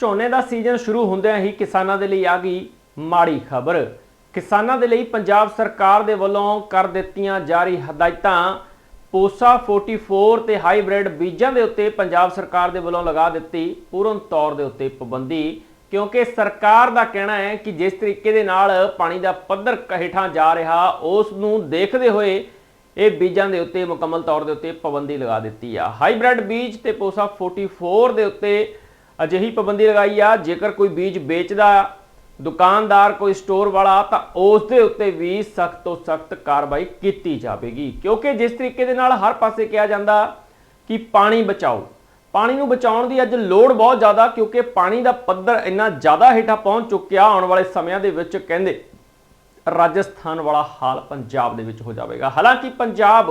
ਝੋਨੇ ਦਾ ਸੀਜ਼ਨ ਸ਼ੁਰੂ ਹੁੰਦਿਆਂ ਹੀ ਕਿਸਾਨਾਂ ਦੇ ਲਈ ਆ ਗਈ ਮਾੜੀ ਖਬਰ। ਕਿਸਾਨਾਂ ਦੇ ਲਈ ਪੰਜਾਬ ਸਰਕਾਰ ਦੇ ਵੱਲੋਂ ਕਰ ਦਿੱਤੀਆਂ ਜਾਰੀ ਹਦਾਇਤਾਂ। ਪੋਸਾ 44 ਤੇ ਹਾਈਬ੍ਰਿਡ ਬੀਜਾਂ ਦੇ ਉੱਤੇ ਪੰਜਾਬ ਸਰਕਾਰ ਦੇ ਵੱਲੋਂ ਲਗਾ ਦਿੱਤੀ ਪੂਰਨ ਤੌਰ ਦੇ ਉੱਤੇ ਪਾਬੰਦੀ, ਕਿਉਂਕਿ ਸਰਕਾਰ ਦਾ ਕਹਿਣਾ ਹੈ ਕਿ ਜਿਸ ਤਰੀਕੇ ਦੇ ਨਾਲ ਪਾਣੀ ਦਾ ਪੱਧਰ ਹੇਠਾਂ ਜਾ ਰਿਹਾ, ਉਸ ਨੂੰ ਦੇਖਦੇ ਹੋਏ ਇਹ ਬੀਜਾਂ ਦੇ ਉੱਤੇ ਮੁਕੰਮਲ ਤੌਰ ਦੇ ਉੱਤੇ ਪਾਬੰਦੀ ਲਗਾ ਦਿੱਤੀ ਆ। ਹਾਈਬ੍ਰਿਡ ਬੀਜ ਤੇ ਪੋਸਾ 44 ਦੇ ਉੱਤੇ ਅਜਿਹੀ ਪਾਬੰਦੀ ਲਗਾਈ ਆ, ਜੇਕਰ ਕੋਈ ਬੀਜ ਵੇਚਦਾ, ਦੁਕਾਨਦਾਰ ਕੋਈ ਸਟੋਰ ਵਾਲਾ, ਤਾਂ ਉਸ ਦੇ ਉੱਤੇ ਵੀ ਸਖਤ ਤੋਂ ਸਖਤ ਕਾਰਵਾਈ ਕੀਤੀ ਜਾਵੇਗੀ। ਕਿਉਂਕਿ ਜਿਸ ਤਰੀਕੇ ਦੇ ਨਾਲ ਹਰ ਪਾਸੇ ਕਿਹਾ ਜਾਂਦਾ ਕਿ ਪਾਣੀ ਬਚਾਓ। ਪਾਣੀ ਨੂੰ ਬਚਾਉਣ ਦੀ ਅੱਜ ਲੋੜ ਬਹੁਤ ਜ਼ਿਆਦਾ, ਕਿਉਂਕਿ ਪਾਣੀ ਦਾ ਪੱਧਰ ਇੰਨਾ ਜ਼ਿਆਦਾ ਹੇਠਾਂ ਪਹੁੰਚ ਚੁੱਕਿਆ, ਆਉਣ ਵਾਲੇ ਸਮਿਆਂ ਦੇ ਵਿੱਚ ਕਹਿੰਦੇ ਰਾਜਸਥਾਨ ਵਾਲਾ ਹਾਲ ਪੰਜਾਬ ਦੇ ਵਿੱਚ ਹੋ ਜਾਵੇਗਾ। ਹਾਲਾਂਕਿ ਪੰਜਾਬ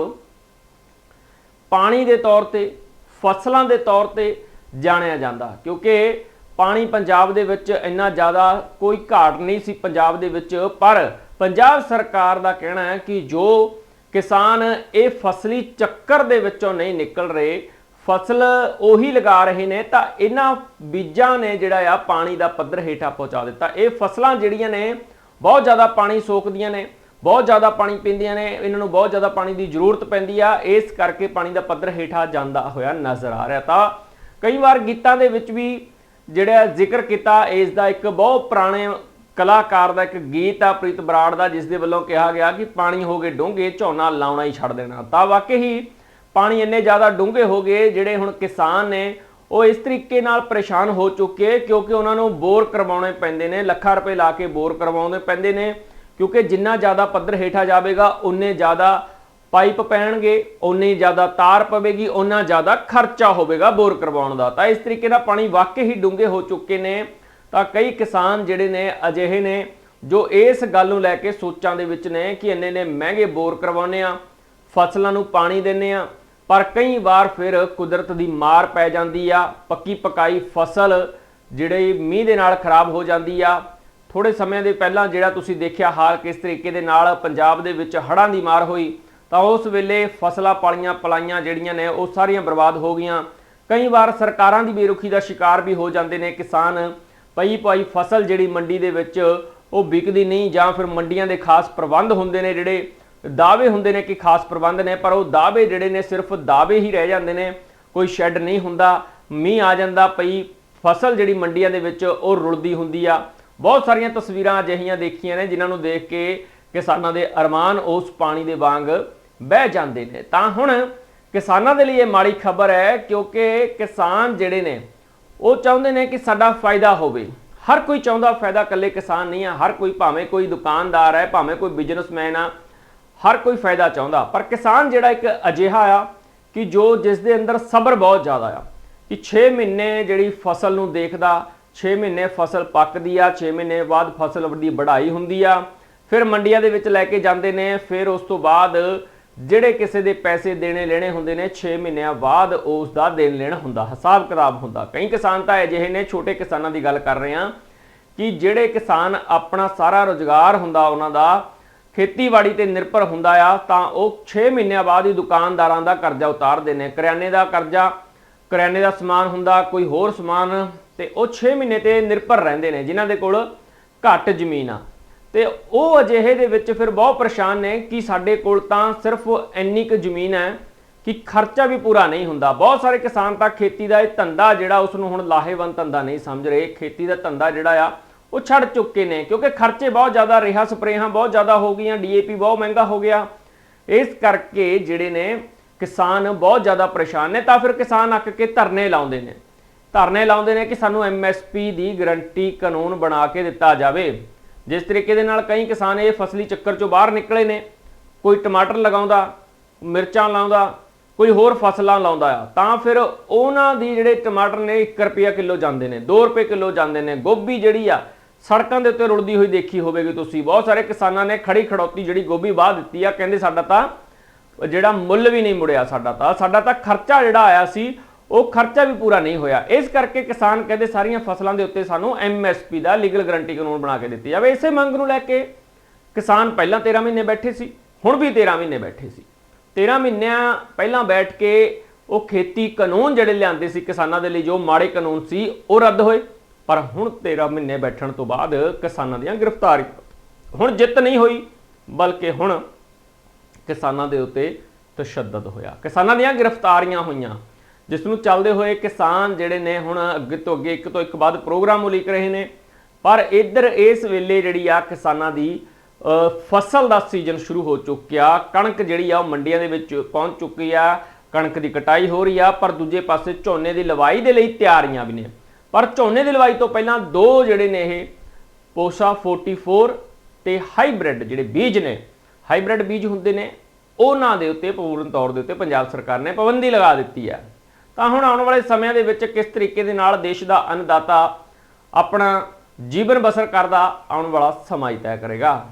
ਪਾਣੀ ਦੇ ਤੌਰ ਤੇ, ਫਸਲਾਂ ਦੇ ਤੌਰ ਤੇ ਜਾਣਿਆ ਜਾਂਦਾ। ਕਿਉਂਕਿ ਪਾਣੀ ਪੰਜਾਬ ਦੇ ਵਿੱਚ ਇੰਨਾ ਜ਼ਿਆਦਾ ਕੋਈ ਘਾਟ ਨਹੀਂ ਸੀ ਪੰਜਾਬ ਦੇ ਵਿੱਚ, ਪਰ ਪੰਜਾਬ ਸਰਕਾਰ ਦਾ ਕਹਿਣਾ ਹੈ ਕਿ ਜੋ ਕਿਸਾਨ ਇਹ ਫਸਲੀ ਚੱਕਰ ਦੇ ਵਿੱਚੋਂ ਨਹੀਂ ਨਿਕਲ ਰਹੇ, ਫਸਲ ਉਹੀ ਲਗਾ ਰਹੇ ਨੇ, ਤਾਂ ਇਹਨਾਂ ਬੀਜਾਂ ਨੇ ਜਿਹੜਾ ਆ ਪਾਣੀ ਦਾ ਪੱਧਰ ਹੇਠਾਂ ਪਹੁੰਚਾ ਦਿੱਤਾ। ਇਹ ਫਸਲਾਂ ਜਿਹੜੀਆਂ ਨੇ, ਬਹੁਤ ਜ਼ਿਆਦਾ ਪਾਣੀ ਸੋਕਦੀਆਂ ਨੇ, ਬਹੁਤ ਜ਼ਿਆਦਾ ਪਾਣੀ ਪੀਂਦੀਆਂ ਨੇ, ਇਹਨਾਂ ਨੂੰ ਬਹੁਤ ਜ਼ਿਆਦਾ ਪਾਣੀ ਦੀ ਜ਼ਰੂਰਤ ਪੈਂਦੀ ਆ, ਇਸ ਕਰਕੇ ਪਾਣੀ ਦਾ ਪੱਧਰ ਹੇਠਾਂ ਜਾਂਦਾ ਹੋਇਆ ਨਜ਼ਰ ਆ ਰਿਹਾ। ਤਾਂ ਕਈ ਵਾਰ ਗੀਤਾਂ ਦੇ ਵਿੱਚ ਵੀ ਜਿਹੜਾ ਜ਼ਿਕਰ ਕੀਤਾ, ਇਸ ਦਾ ਇੱਕ ਬਹੁਤ ਪੁਰਾਣੇ ਕਲਾਕਾਰ ਦਾ ਇੱਕ ਗੀਤ ਆ, ਪ੍ਰੀਤ ਬਰਾੜ ਦਾ, ਜਿਸ ਦੇ ਵੱਲੋਂ ਕਿਹਾ ਗਿਆ ਕਿ ਪਾਣੀ ਹੋ ਗਏ ਡੂੰਘੇ, ਝੋਨਾ ਲਾਉਣਾ ਹੀ ਛੱਡ ਦੇਣਾ। ਤਾਂ ਵਾਕਈ ਹੀ ਪਾਣੀ ਇੰਨੇ ਜ਼ਿਆਦਾ ਡੂੰਘੇ ਹੋ ਗਏ, ਜਿਹੜੇ ਹੁਣ ਕਿਸਾਨ ਨੇ, ਉਹ ਇਸ ਤਰੀਕੇ ਨਾਲ ਪਰੇਸ਼ਾਨ ਹੋ ਚੁੱਕੇ ਕਿਉਂਕਿ ਉਹਨਾਂ ਨੂੰ ਬੋਰ ਕਰਵਾਉਣੇ ਪੈਂਦੇ ਨੇ, ਲੱਖਾਂ ਰੁਪਏ ਲਾ ਕੇ ਬੋਰ ਕਰਵਾਉਣੇ ਪੈਂਦੇ ਨੇ, ਕਿਉਂਕਿ ਜਿੰਨਾ ਜ਼ਿਆਦਾ ਪੱਧਰ ਹੇਠਾਂ ਜਾਵੇਗਾ, ਉਨੇ ਜ਼ਿਆਦਾ ਪਾਈਪ ਪੈਣਗੇ ਉਨੀ ਜ਼ਿਆਦਾ ਤਾਰ ਪਵੇਗੀ ਉਨਾ ਜ਼ਿਆਦਾ ਖਰਚਾ ਹੋਵੇਗਾ ਬੋਰ ਕਰਵਾਉਣ ਦਾ। ਤਾਂ ਇਸ ਤਰੀਕੇ ਨਾਲ ਪਾਣੀ ਵਾਕਈ ਹੀ ਡੂੰਘੇ ਹੋ ਚੁੱਕੇ ਨੇ। ਤਾਂ ਕਈ ਕਿਸਾਨ ਜਿਹੜੇ ਨੇ, ਅਜਿਹੇ ਨੇ, ਜੋ ਇਸ ਗੱਲ ਨੂੰ ਲੈ ਕੇ ਸੋਚਾਂ ਦੇ ਵਿੱਚ ਨੇ ਕਿ ਇੰਨੇ ਨੇ ਮਹਿੰਗੇ ਬੋਰ ਕਰਵਾਉਨੇ ਆ, ਫਸਲਾਂ ਨੂੰ ਪਾਣੀ ਦਿੰਨੇ ਆ, ਪਰ ਕਈ ਵਾਰ ਫਿਰ ਕੁਦਰਤ ਦੀ ਮਾਰ ਪੈ ਜਾਂਦੀ ਆ, ਪੱਕੀ ਪਕਾਈ ਫਸਲ ਜਿਹੜੇ ਮੀਂਹ ਦੇ ਨਾਲ ਖਰਾਬ ਹੋ ਜਾਂਦੀ ਆ। ਥੋੜੇ ਸਮੇਂ ਦੇ ਪਹਿਲਾਂ ਜਿਹੜਾ ਤੁਸੀਂ ਦੇਖਿਆ ਹਾਲ ਕਿਸ ਤਰੀਕੇ ਦੇ ਨਾਲ ਪੰਜਾਬ ਦੇ ਵਿੱਚ ਹੜ੍ਹਾਂ ਦੀ ਮਾਰ ਹੋਈ ਤਾਂ ਉਸ ਵੇਲੇ ਫਸਲਾਂ ਪਾਲੀਆਂ ਪਲਾਈਆਂ ਜਿਹੜੀਆਂ ਨੇ ਉਹ ਸਾਰੀਆਂ ਬਰਬਾਦ ਹੋ ਗਈਆਂ। ਕਈ ਵਾਰ ਸਰਕਾਰਾਂ ਦੀ ਬੇਰੁਖੀ ਦਾ ਸ਼ਿਕਾਰ ਵੀ ਹੋ ਜਾਂਦੇ ਨੇ। ਕਿਸਾਨ ਪਈ ਪਾਈ ਫਸਲ ਜਿਹੜੀ ਮੰਡੀ ਦੇ ਵਿੱਚ ਉਹ ਵਿਕਦੀ ਨਹੀਂ ਜਾਂ ਫਿਰ ਮੰਡੀਆਂ ਦੇ ਖਾਸ ਪ੍ਰਬੰਧ ਹੁੰਦੇ ਨੇ, ਜਿਹੜੇ ਦਾਅਵੇ ਹੁੰਦੇ ਨੇ ਕਿ ਖਾਸ ਪ੍ਰਬੰਧ ਨੇ, ਪਰ ਉਹ ਦਾਅਵੇ ਜਿਹੜੇ ਨੇ ਸਿਰਫ ਦਾਅਵੇ ਹੀ ਰਹਿ ਜਾਂਦੇ ਨੇ। ਕੋਈ ਸ਼ੈੱਡ ਨਹੀਂ ਹੁੰਦਾ, ਮੀਂਹ ਆ ਜਾਂਦਾ, ਪਈ ਫਸਲ ਜਿਹੜੀ ਮੰਡੀਆਂ ਦੇ ਵਿੱਚ ਉਹ ਰੁਲਦੀ ਹੁੰਦੀ ਆ। ਬਹੁਤ ਸਾਰੀਆਂ ਤਸਵੀਰਾਂ ਅਜਿਹੀਆਂ ਦੇਖੀਆਂ ਨੇ, ਜਿਨ੍ਹਾਂ ਨੂੰ ਦੇਖ ਕੇ ਕਿਸਾਨਾਂ ਦੇ ਅਰਮਾਨ ਉਸ ਪਾਣੀ ਦੇ ਵਾਂਗ ਬਹਿ ਜਾਂਦੇ ਨੇ। ਤਾਂ ਹੁਣ ਕਿਸਾਨਾਂ ਦੇ ਲਈ ਇਹ ਮਾੜੀ ਖਬਰ ਹੈ ਕਿਉਂਕਿ ਕਿਸਾਨ ਜਿਹੜੇ ਨੇ, ਉਹ ਚਾਹੁੰਦੇ ਨੇ ਕਿ ਸਾਡਾ ਫਾਇਦਾ ਹੋਵੇ। ਹਰ ਕੋਈ ਚਾਹੁੰਦਾ ਫਾਇਦਾ ਇਕੱਲੇ ਕਿਸਾਨ ਨਹੀਂ ਆ। ਹਰ ਕੋਈ ਭਾਵੇਂ ਕੋਈ ਦੁਕਾਨਦਾਰ ਹੈ, ਭਾਵੇਂ ਕੋਈ ਬਿਜ਼ਨਸਮੈਨ ਆ, ਹਰ ਕੋਈ ਫਾਇਦਾ ਚਾਹੁੰਦਾ। ਪਰ ਕਿਸਾਨ ਜਿਹੜਾ ਇੱਕ ਅਜਿਹਾ ਆ ਕਿ ਜੋ ਜਿਸ ਦੇ ਅੰਦਰ ਸਬਰ ਬਹੁਤ ਜ਼ਿਆਦਾ ਆ ਕਿ 6 ਮਹੀਨੇ ਜਿਹੜੀ ਫਸਲ ਨੂੰ ਦੇਖਦਾ 6 ਮਹੀਨੇ ਫਸਲ ਪੱਕਦੀ ਆ 6 ਮਹੀਨੇ ਬਾਅਦ ਫਸਲ ਦੀ ਵਢਾਈ ਹੁੰਦੀ ਆ, ਫਿਰ ਮੰਡੀਆਂ ਦੇ ਵਿੱਚ ਲੈ ਕੇ ਜਾਂਦੇ ਨੇ, ਫਿਰ ਉਸ ਤੋਂ ਬਾਅਦ ਜਿਹੜੇ ਕਿਸੇ ਦੇ ਪੈਸੇ ਦੇਣੇ ਲੈਣੇ ਹੁੰਦੇ ਨੇ 6 ਮਹੀਨਿਆਂ ਬਾਅਦ ਉਸ ਦਾ ਦੇਣ ਲੈਣ ਹੁੰਦਾ, ਹਿਸਾਬ ਕਿਤਾਬ ਹੁੰਦਾ। ਕਈ ਕਿਸਾਨ ਤਾਂ ਅਜਿਹੇ ਨੇ, ਛੋਟੇ ਕਿਸਾਨਾਂ ਦੀ ਗੱਲ ਕਰ ਰਹੇ ਆ ਕਿ ਜਿਹੜੇ ਕਿਸਾਨ ਆਪਣਾ ਸਾਰਾ ਰੋਜ਼ਗਾਰ ਹੁੰਦਾ ਉਹਨਾਂ ਦਾ, ਖੇਤੀਬਾੜੀ ਤੇ ਨਿਰਭਰ ਹੁੰਦਾ ਆ, ਤਾਂ ਉਹ 6 ਮਹੀਨਿਆਂ ਬਾਅਦ ਹੀ ਦੁਕਾਨਦਾਰਾਂ ਦਾ ਕਰਜ਼ਾ ਉਤਾਰਦੇ ਨੇ। ਕਰਿਆਨੇ ਦਾ ਕਰਜ਼ਾ, ਕਰਿਆਨੇ ਦਾ ਸਮਾਨ ਹੁੰਦਾ, ਕੋਈ ਹੋਰ ਸਮਾਨ, ਤੇ ਉਹ 6 ਮਹੀਨੇ ਤੇ ਨਿਰਭਰ ਰਹਿੰਦੇ ਨੇ, ਜਿਨ੍ਹਾਂ ਦੇ ਕੋਲ ਘੱਟ ਜ਼ਮੀਨ ਆ। ਤੇ ਉਹ ਅਜਿਹੇ ਦੇ ਵਿੱਚ ਫਿਰ ਬਹੁਤ ਪਰੇਸ਼ਾਨ ਨੇ ਕਿ ਸਾਡੇ ਕੋਲ ਤਾਂ ਸਿਰਫ ਇੰਨੀ ਕੁ ਜ਼ਮੀਨ ਹੈ ਕਿ ਖਰਚਾ ਵੀ ਪੂਰਾ ਨਹੀਂ ਹੁੰਦਾ। ਬਹੁਤ ਸਾਰੇ ਕਿਸਾਨ ਤਾਂ ਖੇਤੀ ਦਾ ਇਹ ਧੰਦਾ ਜਿਹੜਾ ਉਸ ਨੂੰ ਹੁਣ ਲਾਹੇਵੰਦ ਧੰਦਾ ਨਹੀਂ ਸਮਝ ਰਹੇ। ਖੇਤੀ ਦਾ ਧੰਦਾ ਜਿਹੜਾ ਆ, ਉਹ ਛੱਡ ਚੁੱਕੇ ਨੇ ਕਿਉਂਕਿ ਖਰਚੇ ਬਹੁਤ ਜ਼ਿਆਦਾ, ਰਿਹਾ ਸਪਰੇਹਾਂ ਬਹੁਤ ਜ਼ਿਆਦਾ ਹੋ ਗਈਆਂ, ਡੀਏਪੀ ਬਹੁਤ ਮਹਿੰਗਾ ਹੋ ਗਿਆ। ਇਸ ਕਰਕੇ ਜਿਹੜੇ ਨੇ ਕਿਸਾਨ ਬਹੁਤ ਜ਼ਿਆਦਾ ਪਰੇਸ਼ਾਨ ਨੇ। ਤਾਂ ਫਿਰ ਕਿਸਾਨ ਅੱਕ ਕੇ ਧਰਨੇ ਲਾਉਂਦੇ ਨੇ। ਧਰਨੇ ਲਾਉਂਦੇ ਨੇ ਕਿ ਸਾਨੂੰ ਐਮਐਸਪੀ ਦੀ ਗਰੰਟੀ ਕਾਨੂੰਨ ਬਣਾ ਕੇ ਦਿੱਤਾ ਜਾਵੇ। ਜਿਸ ਤਰੀਕੇ ਦੇ ਨਾਲ ਕਈ ਕਿਸਾਨ ਇਹ ਫਸਲੀ ਚੱਕਰ ਚੋਂ ਬਾਹਰ ਨਿਕਲੇ ਨੇ, ਕੋਈ ਟਮਾਟਰ ਲਗਾਉਂਦਾ, ਮਿਰਚਾਂ ਲਾਉਂਦਾ, ਕੋਈ ਹੋਰ ਫਸਲਾਂ ਲਾਉਂਦਾ ਆ, ਤਾਂ ਫਿਰ ਉਹਨਾਂ ਦੀ ਜਿਹੜੇ ਟਮਾਟਰ ਨੇ 1 ਰੁਪਿਆ ਕਿਲੋ ਜਾਂਦੇ ਨੇ 2 ਰੁਪਏ ਕਿਲੋ ਜਾਂਦੇ ਨੇ। ਗੋਭੀ ਜਿਹੜੀ ਆ, ਸੜਕਾਂ ਦੇ ਉੱਤੇ ਰੁੜਦੀ ਹੋਈ ਦੇਖੀ ਹੋਵੇਗੀ ਤੁਸੀਂ। ਬਹੁਤ ਸਾਰੇ ਕਿਸਾਨਾਂ ਨੇ ਖੜੀ ਖੜੌਤੀ ਜਿਹੜੀ ਗੋਭੀ ਵਾਹ ਦਿੱਤੀ ਆ, ਕਹਿੰਦੇ ਸਾਡਾ ਤਾਂ ਜਿਹੜਾ ਮੁੱਲ ਵੀ ਨਹੀਂ ਮੁੜਿਆ ਸਾਡਾ ਤਾਂ ਸਾਡਾ ਤਾਂ ਖਰਚਾ ਜਿਹੜਾ ਆਇਆ ਸੀ ਉਹ ਖਰਚਾ ਵੀ ਪੂਰਾ ਨਹੀਂ ਹੋਇਆ। ਇਸ ਕਰਕੇ ਕਿਸਾਨ ਕਹਿੰਦੇ ਸਾਰੀਆਂ ਫਸਲਾਂ ਦੇ ਉੱਤੇ ਸਾਨੂੰ ਐਮਐਸਪੀ ਦਾ ਲੀਗਲ ਗਰੰਟੀ ਕਾਨੂੰਨ ਬਣਾ ਕੇ ਦਿੱਤੀ ਜਾਵੇ। ਇਸੇ ਮੰਗ ਨੂੰ ਲੈ ਕੇ ਕਿਸਾਨ ਪਹਿਲਾਂ 13 ਮਹੀਨੇ ਬੈਠੇ ਸੀ, ਹੁਣ ਵੀ 13 ਮਹੀਨੇ ਬੈਠੇ ਸੀ। 13 ਮਹੀਨਿਆਂ ਪਹਿਲਾਂ ਬੈਠ ਕੇ ਉਹ ਖੇਤੀ ਕਾਨੂੰਨ ਜਿਹੜੇ ਲਿਆਂਦੇ ਸੀ ਕਿਸਾਨਾਂ ਦੇ ਲਈ, ਜੋ ਮਾੜੇ ਕਾਨੂੰਨ ਸੀ, ਉਹ ਰੱਦ ਹੋਏ। ਪਰ ਹੁਣ 13 ਮਹੀਨੇ ਬੈਠਣ ਤੋਂ ਬਾਅਦ ਕਿਸਾਨਾਂ ਦੀਆਂ ਗ੍ਰਿਫਤਾਰੀਆਂ ਹੁਣ ਜਿੱਤ ਨਹੀਂ ਹੋਈ, ਬਲਕਿ ਹੁਣ ਕਿਸਾਨਾਂ ਦੇ ਉੱਤੇ ਤਸ਼ੱਦਦ ਹੋਇਆ। ਕਿਸਾਨਾਂ ਦੀਆਂ ਗ੍ਰਿਫਤਾਰੀਆਂ ਹੋਈਆਂ। ਜਿਸ ਨੂੰ ਚੱਲਦੇ ਹੋਏ ਕਿਸਾਨ ਜਿਹੜੇ ਨੇ ਹੁਣ ਅੱਗੇ ਤੋਂ ਅੱਗੇ ਇੱਕ ਤੋਂ ਇੱਕ ਬਾਅਦ ਪ੍ਰੋਗਰਾਮ ਉਲੀਕ ਰਹੇ ਨੇ। ਪਰ ਇੱਧਰ ਇਸ ਵੇਲੇ ਜਿਹੜੀ ਆ ਕਿਸਾਨਾਂ ਦੀ ਫਸਲ ਦਾ ਸੀਜ਼ਨ ਸ਼ੁਰੂ ਹੋ ਚੁੱਕਿਆ। ਕਣਕ ਜਿਹੜੀ ਆ ਉਹ ਮੰਡੀਆਂ ਦੇ ਵਿੱਚ ਪਹੁੰਚ ਚੁੱਕੀ ਆ। ਕਣਕ ਦੀ ਕਟਾਈ ਹੋ ਰਹੀ ਆ, ਪਰ ਦੂਜੇ ਪਾਸੇ ਝੋਨੇ ਦੀ ਲਵਾਈ ਦੇ ਲਈ ਤਿਆਰੀਆਂ ਵੀ ਨੇ। ਪਰ ਝੋਨੇ ਦੀ ਲਵਾਈ ਤੋਂ ਪਹਿਲਾਂ ਦੋ ਜਿਹੜੇ ਨੇ ਇਹ, ਪੋਸਾ 44 ਤੇ ਹਾਈਬ੍ਰਿਡ ਜਿਹੜੇ ਬੀਜ ਨੇ, ਹਾਈਬ੍ਰਿਡ ਬੀਜ ਹੁੰਦੇ ਨੇ, ਉਹਨਾਂ ਦੇ ਉੱਤੇ ਪੂਰਨ ਤੌਰ ਦੇ ਉੱਤੇ ਪੰਜਾਬ ਸਰਕਾਰ ਨੇ ਪਾਬੰਦੀ ਲਗਾ ਦਿੱਤੀ ਹੈ ਤਾਂ ਹੁਣ ਆਉਣ ਵਾਲੇ ਸਮਿਆਂ ਦੇ ਵਿੱਚ ਕਿਸ ਤਰੀਕੇ ਦੇ ਨਾਲ ਦੇਸ਼ ਦਾ ਅੰਨਦਾਤਾ ਆਪਣਾ ਜੀਵਨ ਬਸਰ ਕਰਦਾ ਆਉਣ ਵਾਲਾ ਸਮਾਂ ਹੀ ਤੈਅ ਕਰੇਗਾ।